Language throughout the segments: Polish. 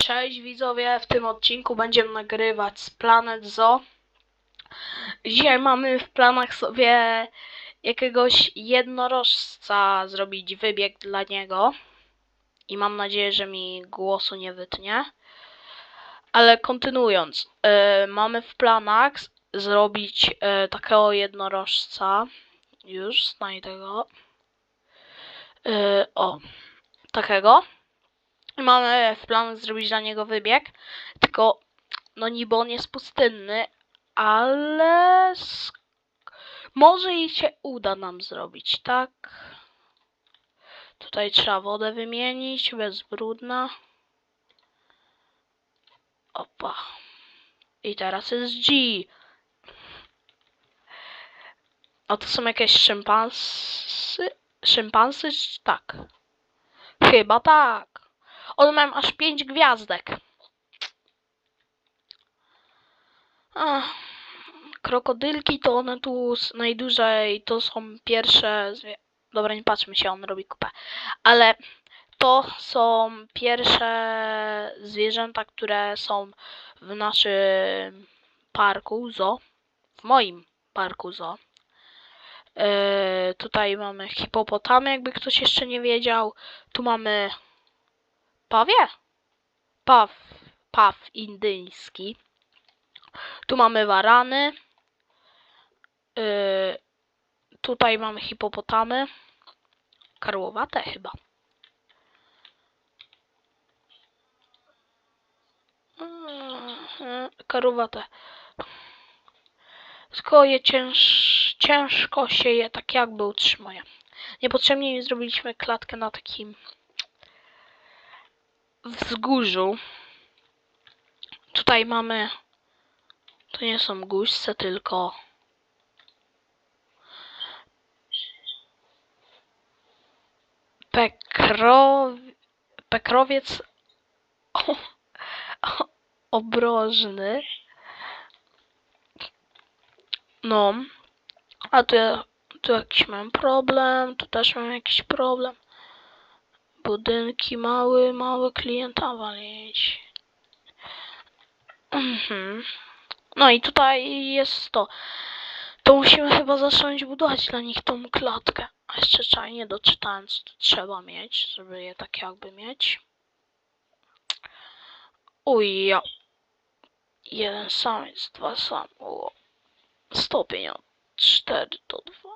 Cześć widzowie, w tym odcinku będziemy nagrywać z Planet Zoo. Dzisiaj mamy w planach sobie jakiegoś jednorożca zrobić wybieg dla niego. I mam nadzieję, że mi głosu nie wytnie. Ale kontynuując, e, mamy w planach zrobić e, takiego jednorożca. Już znajdę go. E, o, takiego. Mamy w planach zrobić dla niego wybieg. Tylko, no niby on jest pustynny, ale może i się uda nam zrobić, tak? Tutaj trzeba wodę wymienić, bezbrudna. Opa. I teraz jest G. A to są jakieś szympansy? Szympansy? Tak. Chyba tak. One mają aż 5 gwiazdek. Ach, krokodylki to one tu najdłużej to są pierwsze. Dobra, nie patrzmy się, on robi kupę. Ale to są pierwsze zwierzęta, które są w naszym parku zoo. W moim parku zoo. Yy, tutaj mamy hipopotamy, jakby ktoś jeszcze nie wiedział. Tu mamy pawie? Paw, paw indyjski. Tu mamy warany. Yy, tutaj mamy hipopotamy. Karłowate chyba. Yy, Karłowate. Tylko je cięż, ciężko się je tak jakby utrzymuje. Niepotrzebnie zrobiliśmy klatkę na takim wzgórzu. Tutaj mamy. To nie są guźce, tylko. Pekro... Pekrowiec o, obrożny. No. A tu, ja- tu jakiś mam problem, tu też mam jakiś problem. Budynki mały, mały klienta walić. Mhm. No i tutaj jest to. To musimy chyba zacząć budować dla nich tą klatkę. A jeszcze trzeba nie doczytałem, co tu trzeba mieć, żeby je tak jakby mieć. Uj, ja. Jeden samiec, dwa sam. O. Stopień od 4 do 2.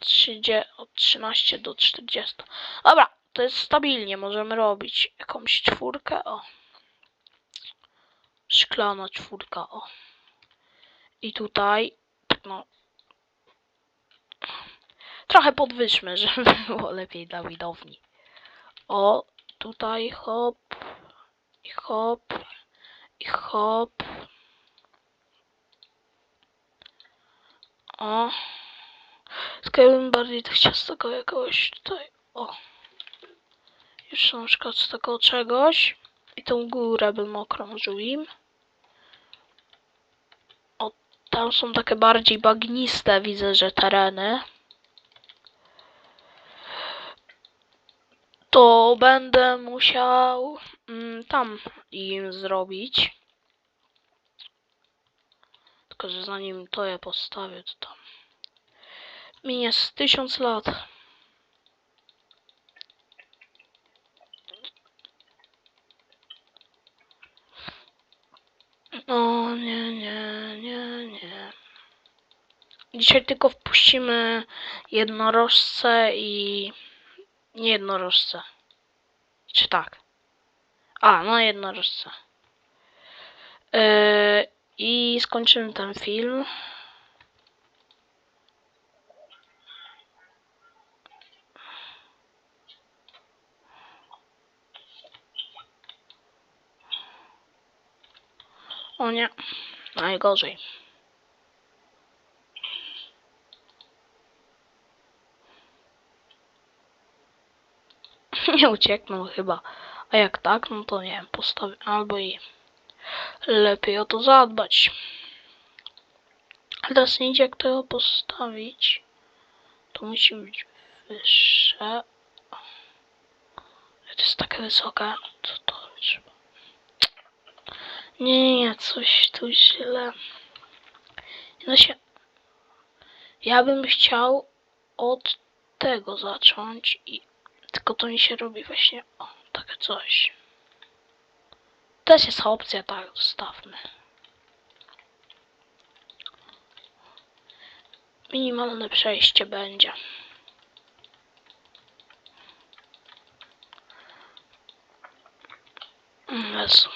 30, od 13 do 40. Dobra, to jest stabilnie. Możemy robić jakąś czwórkę. O. Szklana czwórka. O. I tutaj, tak no. Trochę podwyżmy, żeby było lepiej dla widowni. O, tutaj hop. I hop. I hop. O. Tylko ja bym bardziej to chciał z tego jakiegoś tutaj. O. Już na przykład z tego czegoś. I tą górę bym okrążył im. O, tam są takie bardziej bagniste, widzę, że tereny. To będę musiał mm, tam im zrobić. Tylko, że zanim to je postawię, to tam minie z tysiąc lat. O nie, nie, nie, nie. Dzisiaj tylko wpuścimy jednorożce i nie jednorożce. Czy tak? A, no jednorożce. Yy, I skończymy ten film. O nie, najgorzej. Nie uciekną chyba. A jak tak, no to nie wiem, postawię albo i lepiej o to zadbać. Ale teraz nie idzie jak to postawić. To musi być wyższe. To jest takie wysokie, to to trzeba. Nie, coś tu źle. No się... Ja bym chciał od tego zacząć i... Tylko to mi się robi właśnie... O, takie coś. Też jest opcja, tak, zostawmy. Minimalne przejście będzie. Mm, Jezu.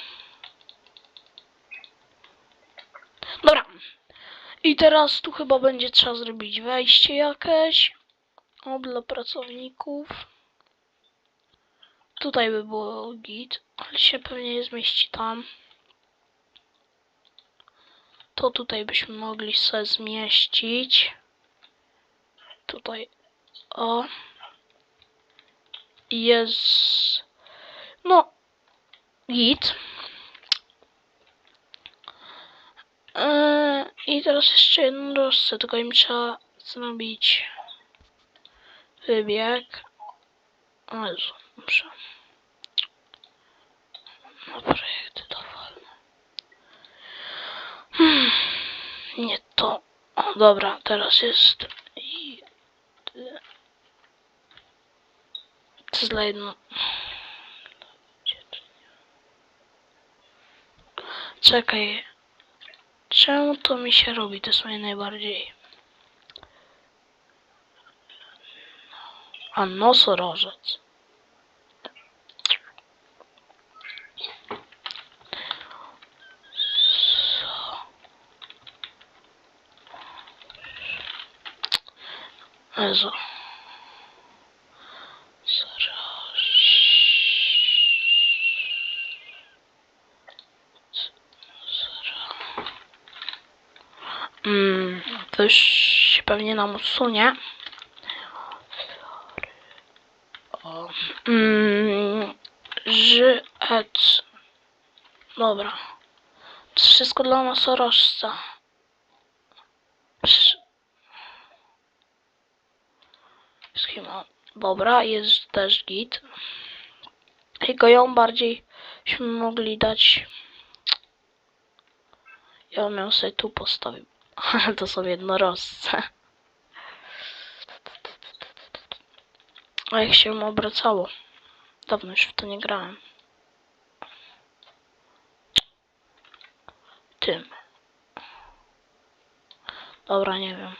Dobra. I teraz tu chyba będzie trzeba zrobić wejście jakieś. O, dla pracowników. Tutaj by było git, ale się pewnie nie zmieści tam. To tutaj byśmy mogli sobie zmieścić. Tutaj. O. Jest. No. Git. Yy, I teraz jeszcze jedną rozcę, tylko im trzeba zrobić wybieg. O Jezu, muszę. Na projekty dowolne. Hmm, nie to. O, dobra, teraz jest. I. Jedno. Czekaj. Czemu to mi się robi? To jest moje najbardziej. A nosorożec. Jezu. Mm, to już się pewnie nam usunie. O, Mm, ży, ec. Dobra. To wszystko dla nosorożca. Schema. Dobra, jest też git. Tylko ją bardziej byśmy mogli dać. Ja bym ją sobie tu postawił. To są jednorożce. A jak się obracało? Dawno już w to nie grałem. Tym. Dobra, nie wiem.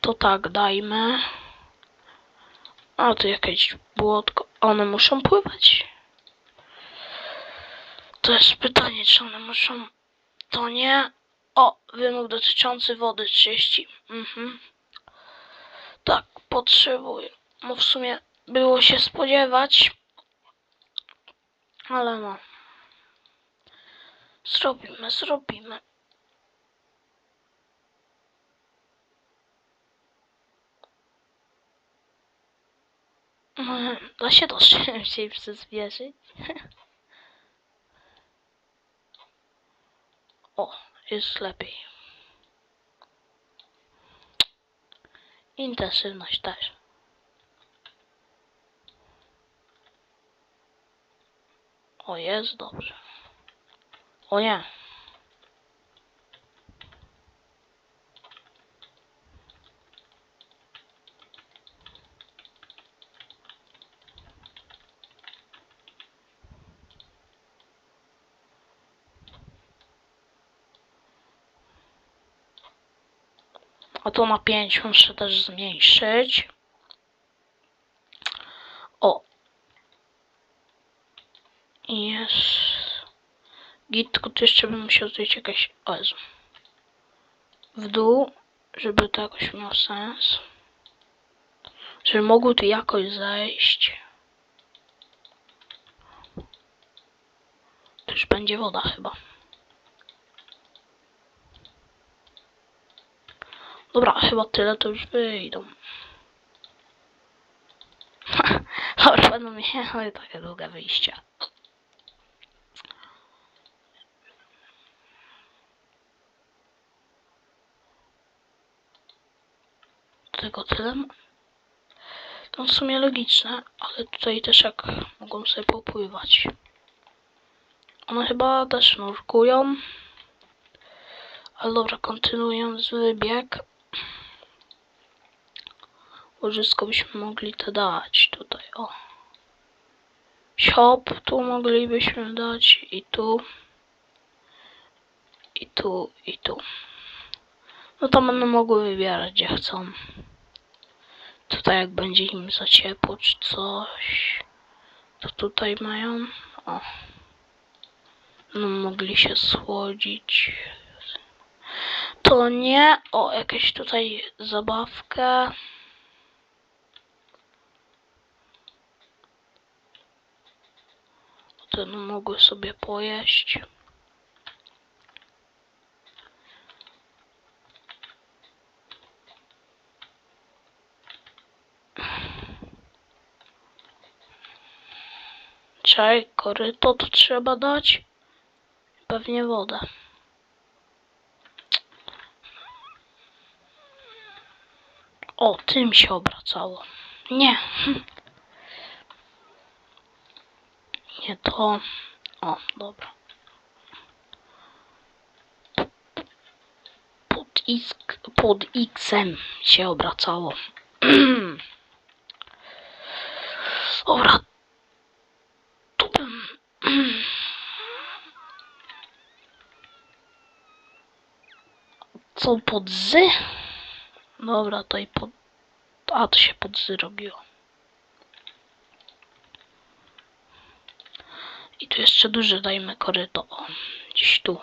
To tak, dajmy. A, tu jakieś błotko. One muszą pływać? To jest pytanie, czy one muszą... To nie... O, wymóg dotyczący wody 30. Mhm. Tak, potrzebuję. No w sumie było się spodziewać. Ale no. Zrobimy, zrobimy. Da się to szybciej przyspieszyć. O, jest lepiej. Intensywność też. O, jest dobrze. O nie. A to na 5 muszę też zmniejszyć. O. Jest. Git, tylko tu jeszcze bym musiał zrobić jakieś... O Jezu. W dół, żeby to jakoś miało sens. Żeby mogło tu jakoś zejść. To już będzie woda chyba. Dobra, chyba tyle to już wyjdą. Dobra, będą miały takie długie wyjścia. Tylko tyle. To w sumie logiczne, ale tutaj też jak mogą sobie popływać. One chyba też nurkują. Ale dobra, kontynuując wybieg. Łożysko byśmy mogli to dać tutaj, o. Siop tu moglibyśmy dać i tu. I tu, i tu. No to będą mogły wybierać gdzie chcą. Tutaj jak będzie im za ciepło czy coś. To tutaj mają. O. No mogli się słodzić. To nie. O, jakieś tutaj zabawkę. Ten mogły sobie pojeść. Czaj, koryto tu trzeba dać. Pewnie wodę. O, tym się obracało. Nie. Nie to. O, dobra. Pod, X, pod X-em się obracało. Dobra. Tu. Co pod Z? Dobra, to i pod... A, to się pod Z robiło. I tu jeszcze duże dajmy koryto. O, gdzieś tu.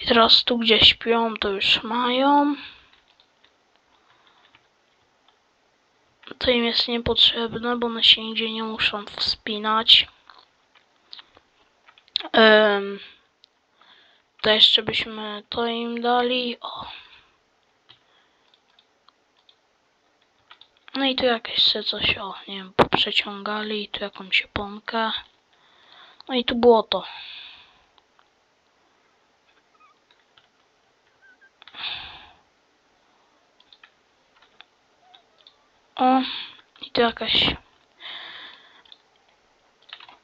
I teraz tu, gdzie śpią, to już mają. To im jest niepotrzebne, bo one się nigdzie nie muszą wspinać. Um, to jeszcze byśmy to im dali. O. No i tu jakieś se coś, o, nie wiem, poprzeciągali. Tu jakąś japonkę. No i tu było to. O, i tu jakaś.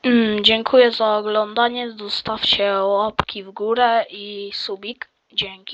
Mm, dziękuję za oglądanie. Zostawcie łapki w górę i subik. Dzięki.